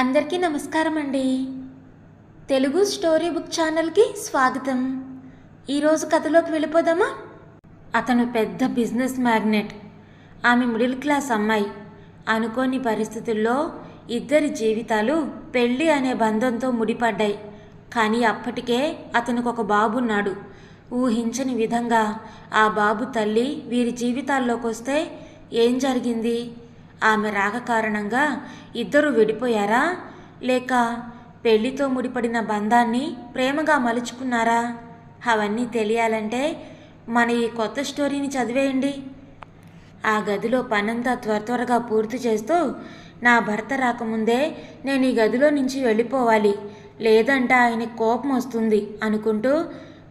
అందరికీ నమస్కారం అండి. తెలుగు స్టోరీ బుక్ ఛానల్కి స్వాగతం. ఈరోజు కథలోకి వెళ్ళిపోదామా? అతను పెద్ద బిజినెస్ మ్యాగ్నెట్. ఆమె మిడిల్ క్లాస్ అమ్మాయి. అనుకోని పరిస్థితుల్లో ఇద్దరి జీవితాలు పెళ్ళి అనే బంధంతో ముడిపడ్డాయి. కానీ అప్పటికే అతనికి ఒక బాబున్నాడు ఊహించని విధంగా ఆ బాబు తల్లి వీరి జీవితాల్లోకి వస్తే ఏం జరిగింది? ఆమె రాక కారణంగా ఇద్దరు విడిపోయారా? లేక పెళ్ళితో ముడిపడిన బంధాన్ని ప్రేమగా మలుచుకున్నారా? అవన్నీ తెలియాలంటే మన ఈ కొత్త స్టోరీని చదివేయండి. ఆ గదిలో పనంతా త్వర త్వరగా పూర్తి చేస్తూ నా భర్త రాకముందే నేను ఈ గదిలో నుంచి వెళ్ళిపోవాలి లేదంటే ఆయన కోపం వస్తుంది అనుకుంటూ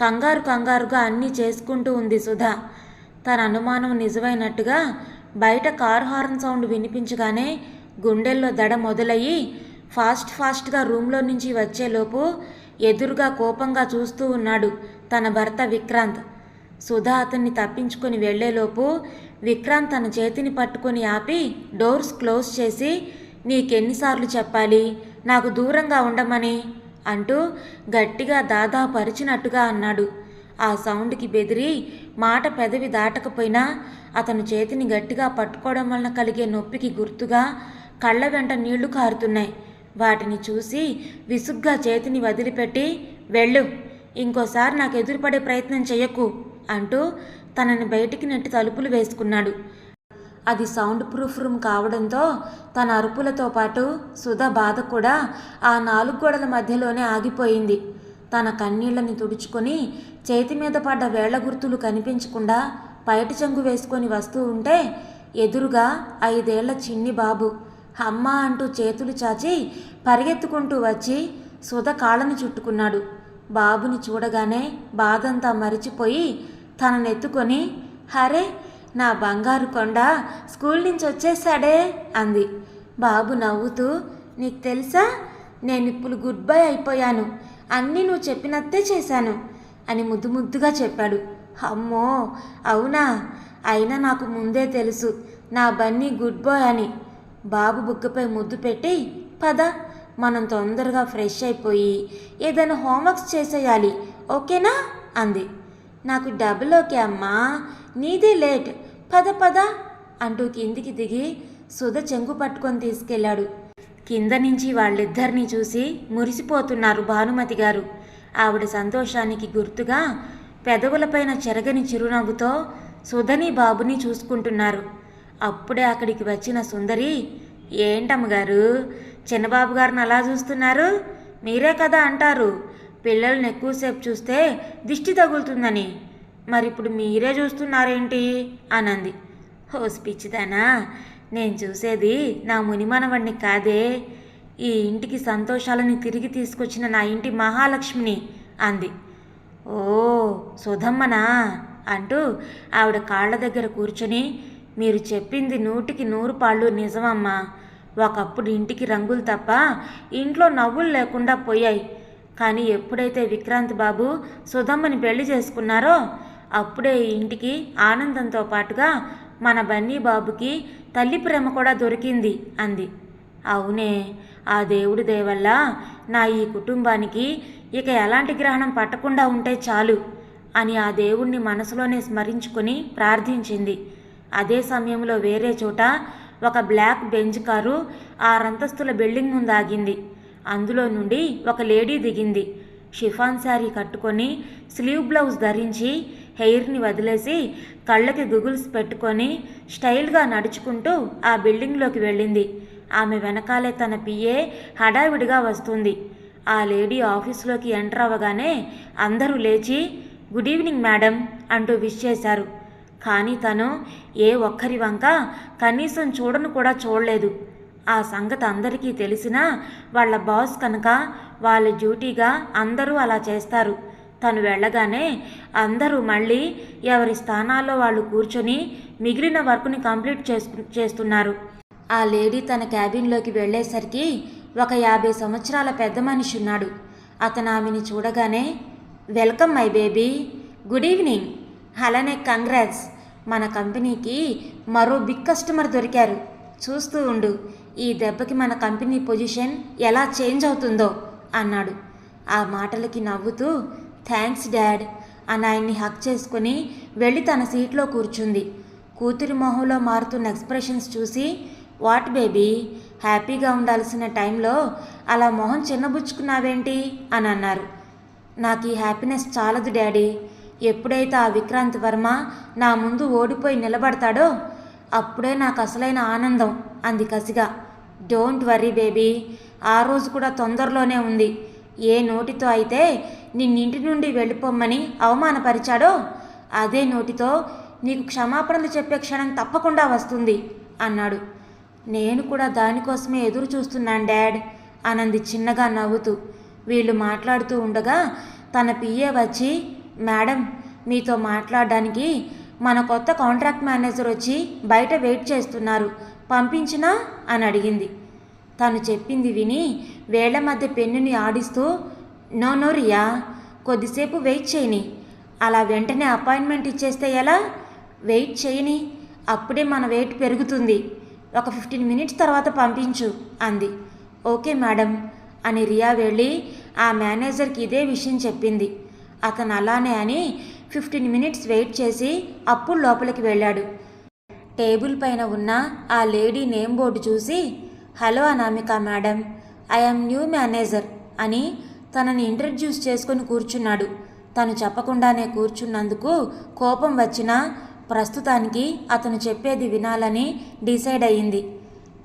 కంగారు కంగారుగా అన్నీ చేసుకుంటూ ఉంది సుధా. తన అనుమానం నిజమైనట్టుగా బయట కారు హార్న్ సౌండ్ వినిపించగానే గుండెల్లో దడ మొదలయ్యి ఫాస్ట్ ఫాస్ట్గా రూమ్లో నుంచి వచ్చేలోపు ఎదురుగా కోపంగా చూస్తూ ఉన్నాడు తన భర్త విక్రాంత్. సుధా అతన్ని తప్పించుకొని వెళ్ళేలోపు విక్రాంత్ తన చేతిని పట్టుకొని ఆపి డోర్స్ క్లోజ్ చేసి నీకెన్నిసార్లు చెప్పాలి? నాకు దూరంగా ఉండమని? అంటూ గట్టిగా దాదా పరిచినట్టుగా అన్నాడు. ఆ సౌండ్కి బెదిరి మాట పెదవి దాటకపోయినా అతను చేతిని గట్టిగా పట్టుకోవడం వలన కలిగే నొప్పికి గుర్తుగా కళ్ళ వెంట నీళ్ళు కారుతున్నాయి. వాటిని చూసి విసుగ్గా చేతిని వదిలిపెట్టి వెళ్ళు ఇంకోసారి నాకు ఎదురుపడే ప్రయత్నం చెయ్యకు అంటూ తనని బయటికి నెట్టి తలుపులు వేసుకున్నాడు. అది సౌండ్ ప్రూఫ్ రూమ్ కావడంతో తన అరుపులతో పాటు సుధ బాధ కూడా ఆ నాలుగు గోడల మధ్యలోనే ఆగిపోయింది. తన కన్నీళ్ళని తుడుచుకొని చేతి మీద పడ్డ వేళ్ళ గుర్తులు కనిపించకుండా పైటి చెంగు వేసుకొని వస్తూ ఉంటే ఎదురుగా ఐదేళ్ళ చిన్ని బాబు. అమ్మ అంటూ చేతులు చాచి పరిగెత్తుకుంటూ వచ్చి సుధ కాళ్ళని చుట్టుకున్నాడు. బాబుని చూడగానే బాధంతా మరిచిపోయి తననెత్తుకొని హరే నా బంగారు కొండ స్కూల్ నుంచి వచ్చేసాడే అంది. బాబు నవ్వుతూ నీకు తెలుసా నేను ఇప్పుడు గుడ్ బై అయిపోయాను. అన్నీ నువ్వు చెప్పినట్టే చేశాను అని ముద్దు ముద్దుగా చెప్పాడు. అమ్మో అవునా? అయినా నాకు ముందే తెలుసు. నా బన్నీ గుడ్ బాయ్ అని. బాబు బుక్కపై ముద్దు పెట్టి పద మనం తొందరగా ఫ్రెష్ అయిపోయి ఏదైనా హోంవర్క్స్ చేసేయాలి ఓకేనా? అంది. నాకు డబుల్ ఓకే అమ్మా నీదే లేట్ పద పద అంటూ కిందికి దిగి సుధ చెంగు పట్టుకొని తీసుకెళ్ళాడు. కింద నుంచి వాళ్ళిద్దరినీ చూసి మురిసిపోతున్నారు భానుమతి గారు. ఆవిడ సంతోషానికి గుర్తుగా పెదవులపైన చెరగని చిరునవ్వుతో సుధని బాబుని చూసుకుంటున్నారు. అప్పుడే అక్కడికి వచ్చిన సుందరి ఏంటమ్మగారు చిన్నబాబు గారిని అలా చూస్తున్నారు? మీరే కదా అంటారు. పిల్లల్ని ఎక్కువసేపు చూస్తే దిష్టి తగులుతుందని. మరి ఇప్పుడు మీరే చూస్తున్నారేంటి? అనంది. హోస్ పిచ్చిదానా నేను చూసేది నా మునిమనవణ్ణి కాదే. ఈ ఇంటికి సంతోషాలని తిరిగి తీసుకొచ్చిన నా ఇంటి మహాలక్ష్మిని అంది. ఓ సుధమ్మనా? అంటూ ఆవిడ కాళ్ళ దగ్గర కూర్చొని మీరు చెప్పింది నూటికి నూరు పాళ్ళు నిజమమ్మా. ఒకప్పుడు ఇంటికి రంగులు తప్ప ఇంట్లో నవ్వులు లేకుండా పోయాయి. కానీ ఎప్పుడైతే విక్రాంత్ బాబు సుధమ్మని పెళ్ళి చేసుకున్నారో అప్పుడే ఇంటికి ఆనందంతో పాటుగా మన బన్నీ బాబుకి తల్లి ప్రేమ కూడా దొరికింది అంది. అవునే ఆ దేవుడి దయవల్ల నా ఈ కుటుంబానికి ఇక ఎలాంటి గ్రహణం పట్టకుండా ఉంటే చాలు అని ఆ దేవుణ్ణి మనసులోనే స్మరించుకొని ప్రార్థించింది. అదే సమయంలో వేరే చోట ఒక బ్లాక్ బెంజ్ కారు ఆరంతస్తుల బిల్డింగ్ ముందు ఆగింది. అందులో నుండి ఒక లేడీ దిగింది. షిఫాన్ శారీ కట్టుకొని స్లీవ్ బ్లౌజ్ ధరించి హెయిర్ని వదిలేసి కళ్ళకి గుగుల్స్ పెట్టుకొని స్టైల్గా నడుచుకుంటూ ఆ బిల్డింగ్లోకి వెళ్ళింది. ఆమె వెనకాలే తన పిఏ హడావిడిగా వస్తుంది. ఆ లేడీ ఆఫీస్లోకి ఎంటర్ అవ్వగానే అందరూ లేచి గుడ్ ఈవినింగ్ మేడం అంటూ విష్ చేశారు. కానీ తను ఏ ఒక్కరి వంక కనీసం చూడను కూడా చూడలేదు. ఆ సంగతి అందరికీ తెలిసినా వాళ్ళ బాస్ కనుక వాళ్ళ డ్యూటీగా అందరూ అలా చేస్తారు. తను వెళ్ళగానే అందరూ మళ్ళీ ఎవరి స్థానాల్లో వాళ్ళు కూర్చొని మిగిలిన వర్క్ని కంప్లీట్ చేసుకు చేస్తున్నారు. ఆ లేడీ తన క్యాబిన్లోకి వెళ్ళేసరికి ఒక యాభై సంవత్సరాల పెద్ద మనిషి ఉన్నాడు అతను ఆమెని చూడగానే welcome my baby. Good evening. అలానే కంగ్రాట్స్. మన కంపెనీకి మరో బిగ్ కస్టమర్ దొరికారు. చూస్తూ ఉండు ఈ దెబ్బకి మన కంపెనీ పొజిషన్ ఎలా చేంజ్ అవుతుందో అన్నాడు. ఆ మాటలకి నవ్వుతూ థ్యాంక్స్ డాడ్ అని ఆయన్ని హక్ చేసుకుని వెళ్ళి తన సీట్లో కూర్చుంది. కూతురి మొహంలో మారుతున్న ఎక్స్ప్రెషన్స్ చూసి వాట్ బేబీ? హ్యాపీగా ఉండాల్సిన టైంలో అలా మొహం చిన్నబుచ్చుకున్నావేంటి? అని అన్నారు. నాకు ఈ హ్యాపీనెస్ చాలదు డాడీ. ఎప్పుడైతే ఆ విక్రాంత్ వర్మ నా ముందు ఓడిపోయి నిలబడతాడో అప్పుడే నాకు అసలైన ఆనందం అంది కసిగా. డోంట్ వర్రీ బేబీ ఆ రోజు కూడా తొందరలోనే ఉంది. ఏ నోటితో అయితే నిన్నింటి నుండి వెళ్ళిపోమ్మని అవమానపరిచాడో అదే నోటితో నీకు క్షమాపణలు చెప్పే క్షణం తప్పకుండా వస్తుంది అన్నాడు. నేను కూడా దానికోసమే ఎదురు చూస్తున్నాను డాడ్ అనంది చిన్నగా నవ్వుతూ. వీళ్ళు మాట్లాడుతూ ఉండగా తన పిఏ వచ్చి మేడం మీతో మాట్లాడడానికి మన కొత్త కాంట్రాక్ట్ మేనేజర్ వచ్చి బయట వెయిట్ చేస్తున్నారు పంపించినా? అని అడిగింది. తను చెప్పింది విని వేళ్ళ మధ్య పెన్నుని ఆడిస్తూ నో నో రియా కొద్దిసేపు వెయిట్ చేయని. అలా వెంటనే అపాయింట్మెంట్ ఇచ్చేస్తే ఎలా? వెయిట్ చేయని. అప్పుడే మన వెయిట్ పెరుగుతుంది. ఒక ఫిఫ్టీన్ మినిట్స్ తర్వాత పంపించు అంది. ఓకే మేడం అని రియా వెళ్ళి ఆ మేనేజర్కి ఇదే విషయం చెప్పింది. అతను అలానే అని ఫిఫ్టీన్ మినిట్స్ వెయిట్ చేసి అప్పుడు లోపలికి వెళ్ళాడు. టేబుల్ పైన ఉన్న ఆ లేడీ నేమ్ బోర్డు చూసి hello Anamika madam I'm new manager అని తనని ఇంట్రడ్యూస్ చేసుకొని కూర్చున్నాడు. తను చెప్పకుండానే కూర్చున్నందుకు కోపం వచ్చినా ప్రస్తుతానికి అతను చెప్పేది వినాలని డిసైడ్ అయ్యింది.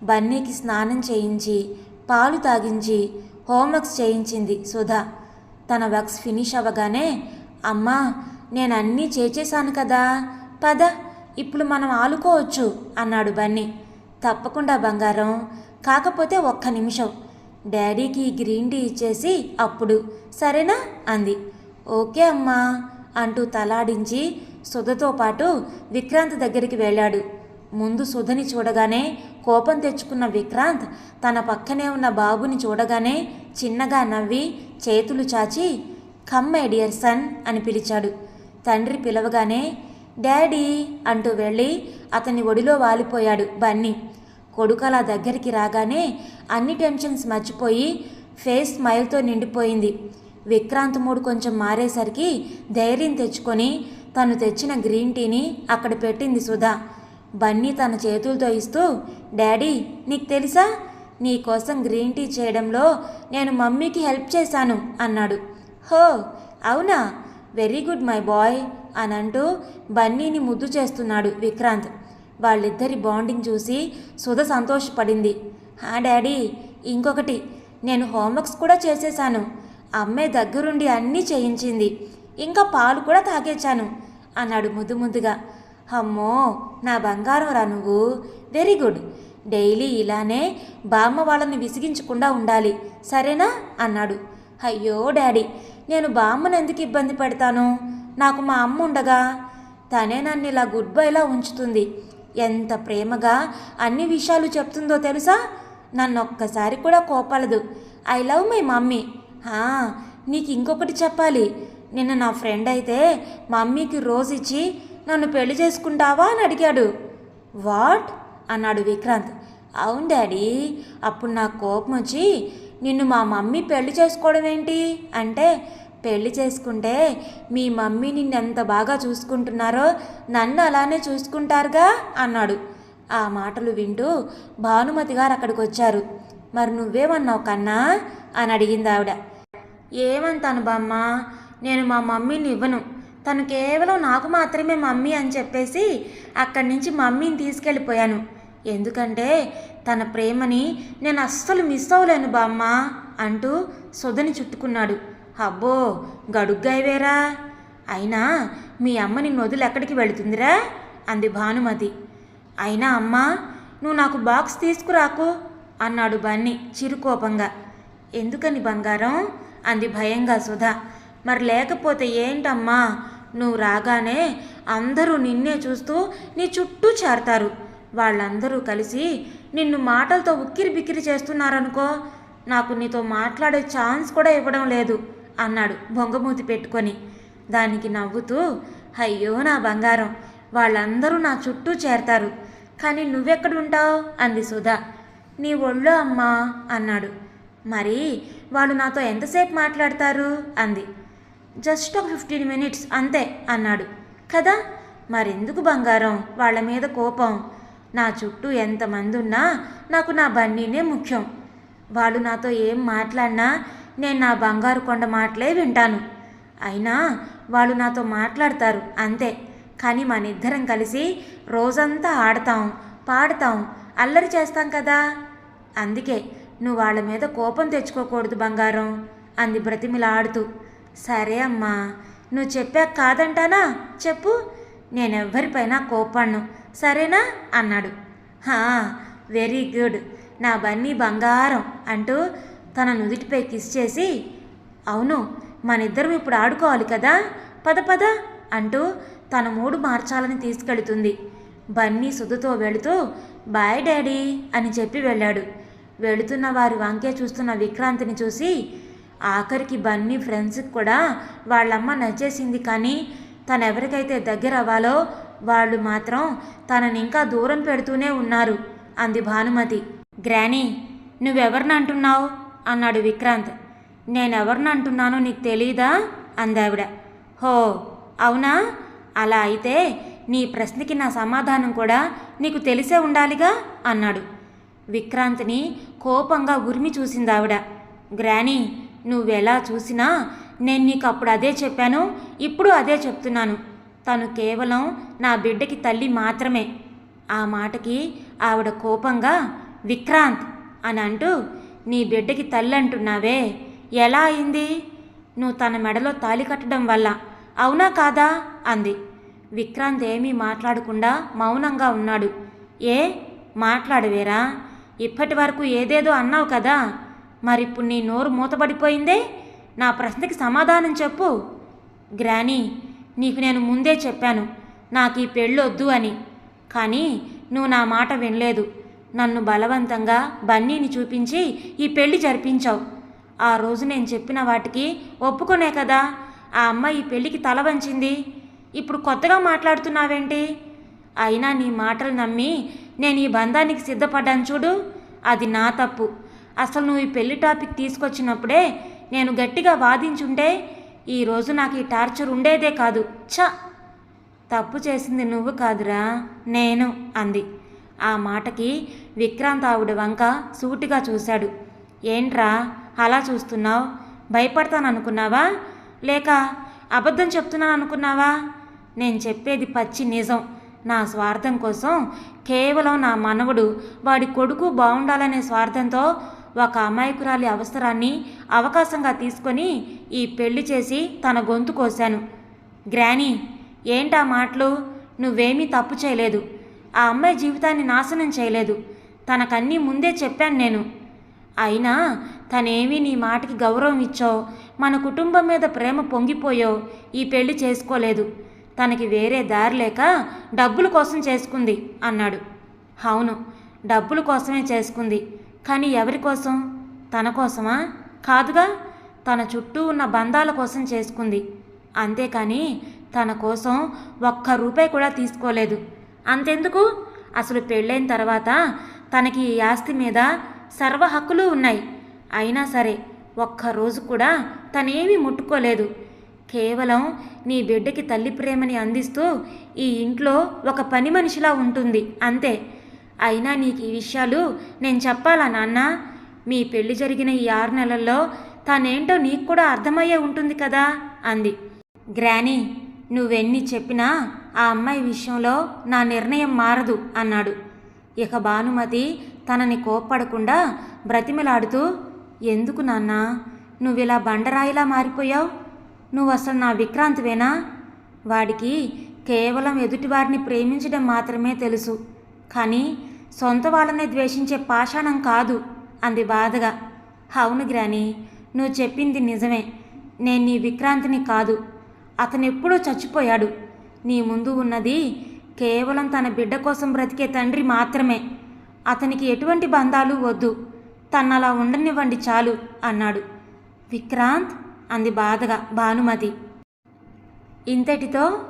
బన్నీకి స్నానం చేయించి పాలు తాగించి హోంవర్క్స్ చేయించింది సుధా. తన వర్క్స్ ఫినిష్ అవ్వగానే అమ్మా నేను అన్నీ చేసేశాను కదా పద ఇప్పుడు మనం ఆలుకోవచ్చు అన్నాడు బన్నీ. తప్పకుండా బంగారం కాకపోతే ఒక్క నిమిషం. డాడీకి గ్రీన్ టీ ఇచ్చేసి అప్పుడు సరేనా? అంది. ఓకే అమ్మా అంటూ తలాడించి సుధతో పాటు విక్రాంత్ దగ్గరికి వెళ్ళాడు. ముందు సుధని చూడగానే కోపం తెచ్చుకున్న విక్రాంత్ తన పక్కనే ఉన్న బాబుని చూడగానే చిన్నగా నవ్వి చేతులు చాచి కమ్ మై డియర్ సన్ అని పిలిచాడు. తండ్రి పిలవగానే డాడీ అంటూ వెళ్ళి అతని ఒడిలో వాలిపోయాడు బన్నీ. కొడుకు దగ్గరికి రాగానే అన్ని టెన్షన్స్ మర్చిపోయి ఫేస్ స్మైల్తో నిండిపోయింది. విక్రాంత్ మూడు కొంచెం మారేసరికి ధైర్యం తెచ్చుకొని తను తెచ్చిన గ్రీన్ టీని అక్కడ పెట్టింది సుధా. బన్నీ తన చేతులతో ఇస్తూ డాడీ నీకు తెలుసా? నీకోసం గ్రీన్ టీ చేయడంలో నేను మమ్మీకి హెల్ప్ చేశాను అన్నాడు. హో అవునా? వెరీ గుడ్ మై బాయ్ అని అంటూ బన్నీని ముద్దు చేస్తున్నాడు విక్రాంత్. వాళ్ళిద్దరి బాండింగ్ చూసి సుధ సంతోషపడింది. హా డాడీ ఇంకొకటి. నేను హోంవర్క్స్ కూడా చేసేశాను. అమ్మే దగ్గరుండి అన్నీ చేయించింది. ఇంకా పాలు కూడా తాగేచాను అన్నాడు ముద్దు ముద్దుగా. అమ్మో నా బంగారం రా నువ్వు. Very good. డైలీ ఇలానే బామ్మ వాళ్ళని విసిగించకుండా ఉండాలి సరేనా? అన్నాడు. అయ్యో డాడీ నేను బామ్మను ఎందుకు ఇబ్బంది పెడతాను? నాకు మా అమ్మ ఉండగా? తనే నన్ను ఇలా గుడ్ బైలా ఉంచుతుంది. ఎంత ప్రేమగా అన్ని విషయాలు చెప్తుందో తెలుసా? నన్ను ఒక్కసారి కూడా కోపలదు. I love my mummy. నీకు ఇంకొకటి చెప్పాలి. నిన్న నా ఫ్రెండ్ అయితే మమ్మీకి రోజు ఇచ్చి నన్ను పెళ్ళి చేసుకుంటావా? అని అడిగాడు. వాట్? అన్నాడు విక్రాంత్. అవును డాడీ అప్పుడు నాకు కోపం వచ్చి నిన్ను మా మమ్మీ పెళ్ళి చేసుకోవడం ఏంటి? అంటే పెళ్ళి చేసుకుంటే మీ మమ్మీ నిన్ను ఎంత బాగా చూసుకుంటున్నారో నన్ను అలానే చూసుకుంటారుగా? అన్నాడు. ఆ మాటలు వింటూ భానుమతి గారు అక్కడికి వచ్చారు మరి నువ్వేమన్నావు కన్నా? అని అడిగింది ఆవిడ ఏమంటాను బామ్మ నేను మా మమ్మీని ఇవ్వను. తను కేవలం నాకు మాత్రమే మమ్మీ అని చెప్పేసి అక్కడి నుంచి మమ్మీని తీసుకెళ్ళిపోయాను. ఎందుకంటే తన ప్రేమని నేను అస్సలు మిస్ అవ్వలేను బామ్మ అంటూ సుధని చుట్టుకున్నాడు. అబ్బో గడుగ్గాయవేరా? అయినా మీ అమ్మ నిన్ను వదిలి ఎక్కడికి వెళుతుందిరా? అంది భానుమతి. అయినా అమ్మా నువ్వు నాకు బాక్స్ తీసుకురాకు అన్నాడు బన్నీ చిరుకోపంగా. ఎందుకని బంగారం? అంది భయంగా సుధా. మరి లేకపోతే ఏంటమ్మా? నువ్వు రాగానే అందరూ నిన్నే చూస్తూ నీ చుట్టూ చేరతారు. వాళ్ళందరూ కలిసి నిన్ను మాటలతో ఉక్కిరి బిక్కిరి చేస్తున్నారనుకో నాకు నీతో మాట్లాడే ఛాన్స్ కూడా ఇవ్వడం లేదు అన్నాడు బొంగమూతి పెట్టుకొని. దానికి నవ్వుతూ అయ్యో నా బంగారం వాళ్ళందరూ నా చుట్టూ చేరతారు. కానీ నువ్వెక్కడుంటావు? అంది సుధా. నీ ఒళ్ళు అమ్మా అన్నాడు. మరి వాళ్ళు నాతో ఎంతసేపు మాట్లాడతారు? అంది. జస్ట్ ఒక ఫిఫ్టీన్ మినిట్స్ అంతే అన్నాడు. కదా? మరెందుకు బంగారం? వాళ్ళ మీద కోపం. నా చుట్టూ ఎంతమంది ఉన్నా నాకు నా బన్నీనే ముఖ్యం. వాళ్ళు నాతో ఏం మాట్లాడినా నేను నా బంగారు కొండ మాటలే వింటాను. అయినా వాళ్ళు నాతో మాట్లాడతారు అంతే. కానీ మన ఇద్దరం కలిసి రోజంతా ఆడతాం పాడతాం అల్లరి చేస్తాం కదా? అందుకే నువ్వు వాళ్ళ మీద కోపం తెచ్చుకోకూడదు బంగారం అంది బ్రతిమిలాడుతూ. సరే అమ్మా నువ్వు చెప్పాక కాదంటానా? చెప్పు. నేనెవ్వరిపైన కోపడ్ను సరేనా? అన్నాడు. హా వెరీ గుడ్. నా బన్నీ బంగారం అంటూ తన నుదిటిపై కిస్ చేసి అవును మనిద్దరం ఇప్పుడు ఆడుకోవాలి కదా? పద పద అంటూ తన మూడు మార్చాలని తీసుకెళుతుంది. బన్నీ సుధుతో వెళుతూ బాయ్ డాడీ అని చెప్పి వెళ్ళాడు. వెళుతున్న వారి వంకే చూస్తున్న విక్రాంతిని చూసి ఆఖరికి బన్నీ ఫ్రెండ్స్కి కూడా వాళ్ళమ్మ నచ్చేసింది కానీ తను ఎవరికైతే దగ్గర అవ్వాలో వాళ్ళు మాత్రం తనని ఇంకా దూరం పెడుతూనే ఉన్నారు అంది భానుమతి. గ్రానీ నువ్వెవరిని అంటున్నావు? అన్నాడు విక్రాంత్. నేనెవరిని అంటున్నానో నీకు తెలీదా? అందావిడ హో అవునా? అలా అయితే నీ ప్రశ్నకి నా సమాధానం కూడా నీకు తెలిసే ఉండాలిగా? అన్నాడు. విక్రాంత్ని కోపంగా ఉరిమి చూసింది ఆవిడ. గ్రానీ నువ్వెలా చూసినా నేను నీకు అప్పుడు అదే చెప్పాను ఇప్పుడు అదే చెప్తున్నాను. తను కేవలం నా బిడ్డకి తల్లి మాత్రమే. ఆ మాటకి ఆవిడ కోపంగా విక్రాంత్ అని అంటూ నీ బిడ్డకి తల్లి అంటున్నావే ఎలా అయింది? నువ్వు తన మెడలో తాలి కట్టడం వల్ల అవునా కాదా? అంది. విక్రాంత్ ఏమీ మాట్లాడకుండా మౌనంగా ఉన్నాడు. ఏ? మాట్లాడవేరా? ఇప్పటి వరకు ఏదేదో అన్నావు కదా. మరిప్పుడు నీ నోరు మూతపడిపోయిందే? నా ప్రశ్నకి సమాధానం చెప్పు. గ్రానీ నీకు నేను ముందే చెప్పాను నాకు ఈ పెళ్ళొద్దు అని. కానీ నువ్వు నా మాట వినలేదు. నన్ను బలవంతంగా బన్నీని చూపించి ఈ పెళ్ళి జరిపించావు. ఆ రోజు నేను చెప్పిన వాటికి ఒప్పుకునే కదా? ఆ అమ్మాయి ఈ పెళ్ళికి తల వంచింది. ఇప్పుడు కొత్తగా మాట్లాడుతున్నావేంటి? అయినా నీ మాటలు నమ్మి నేను ఈ బంధానికి సిద్ధపడ్డాను చూడు. అది నా తప్పు. అసలు నువ్వు ఈ పెళ్ళి టాపిక్ తీసుకొచ్చినప్పుడే నేను గట్టిగా వాదించుంటే ఈరోజు నాకు ఈ టార్చర్ ఉండేదే కాదు. ఛ! తప్పు చేసింది నువ్వు కాదురా నేను అంది. ఆ మాటకి విక్రాంత్ ఆవిడ వంక సూటిగా చూశాడు. ఏంట్రా అలా చూస్తున్నావు? భయపడతాననుకున్నావా? లేక అబద్ధం చెప్తున్నాను అనుకున్నావా నేను చెప్పేది పచ్చి నిజం. నా స్వార్థం కోసం కేవలం నా మనవడు వాడి కొడుకు బాగుండాలనే స్వార్థంతో ఒక అమాయకురాలి అవసరాన్ని అవకాశంగా తీసుకొని ఈ పెళ్ళి చేసి తన గొంతు కోశాను. గ్రానీ ఏంటా మాటలు? నువ్వేమీ తప్పు చేయలేదు. ఆ అమ్మాయి జీవితాన్ని నాశనం చేయలేదు. తనకన్నీ ముందే చెప్పాను నేను. అయినా తనేమీ నీ మాటకి గౌరవం ఇచ్చో మన కుటుంబం మీద ప్రేమ పొంగిపోయో ఈ పెళ్ళి చేసుకోలేదు. తనకి వేరే దారి లేక డబ్బుల కోసం చేసుకుంది అన్నాడు. అవును డబ్బుల కోసమే చేసుకుంది. కానీ ఎవరి కోసం? తన కోసమా? కాదుగా తన చుట్టూ ఉన్న బంధాల కోసం చేసుకుంది. అంతేకాని తన కోసం ఒక్క రూపాయి కూడా తీసుకోలేదు. అంతెందుకు? అసలు పెళ్ళైన తర్వాత తనకి ఈ ఆస్తి మీద సర్వ హక్కులు ఉన్నాయి. అయినా సరే ఒక్కరోజు కూడా తనేమీ ముట్టుకోలేదు. కేవలం నీ బిడ్డకి తల్లి ప్రేమని అందిస్తూ ఈ ఇంట్లో ఒక పని మనిషిలా ఉంటుంది. అంతే. అయినా నీకు ఈ విషయాలు నేను చెప్పాలా నాన్న? మీ పెళ్ళి జరిగిన ఈ ఆరు నెలల్లో తనేంటో నీకు కూడా అర్థమయ్యే ఉంటుంది కదా అంది. గ్రానీ నువ్వెన్ని చెప్పినా ఆ అమ్మాయి విషయంలో నా నిర్ణయం మారదు అన్నాడు. ఇక భానుమతి తనని కోప్పడకుండా బ్రతిమలాడుతూ ఎందుకు నాన్న? నువ్విలా బండరాయిలా మారిపోయావు? నువ్వు అసలు నా విక్రాంతివేనా? వాడికి కేవలం ఎదుటివారిని ప్రేమించడం మాత్రమే తెలుసు. కానీ సొంత వాళ్ళనే ద్వేషించే పాషాణం కాదు అంది బాధగా. అవును గ్రాని నువ్వు చెప్పింది నిజమే. నేను నీ విక్రాంతిని కాదు. అతనెప్పుడూ చచ్చిపోయాడు. నీ ముందు ఉన్నది కేవలం తన బిడ్డ కోసం బ్రతికే తండ్రి మాత్రమే. అతనికి ఎటువంటి బంధాలు వద్దు. తన్నలా ఉండనివ్వండి చాలు అన్నాడు. విక్రాంత్ అంది బాధగా భానుమతి. ఇంతటితో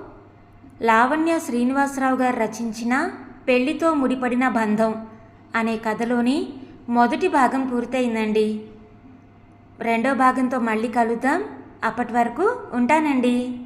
లావణ్య శ్రీనివాసరావు గారు రచించిన పెళ్ళితో ముడిపడిన బంధం అనే కథలోని మొదటి భాగం పూర్తయిందండి. రెండో భాగంతో మళ్ళీ కలుద్దాం. అప్పటి వరకు ఉంటానండి.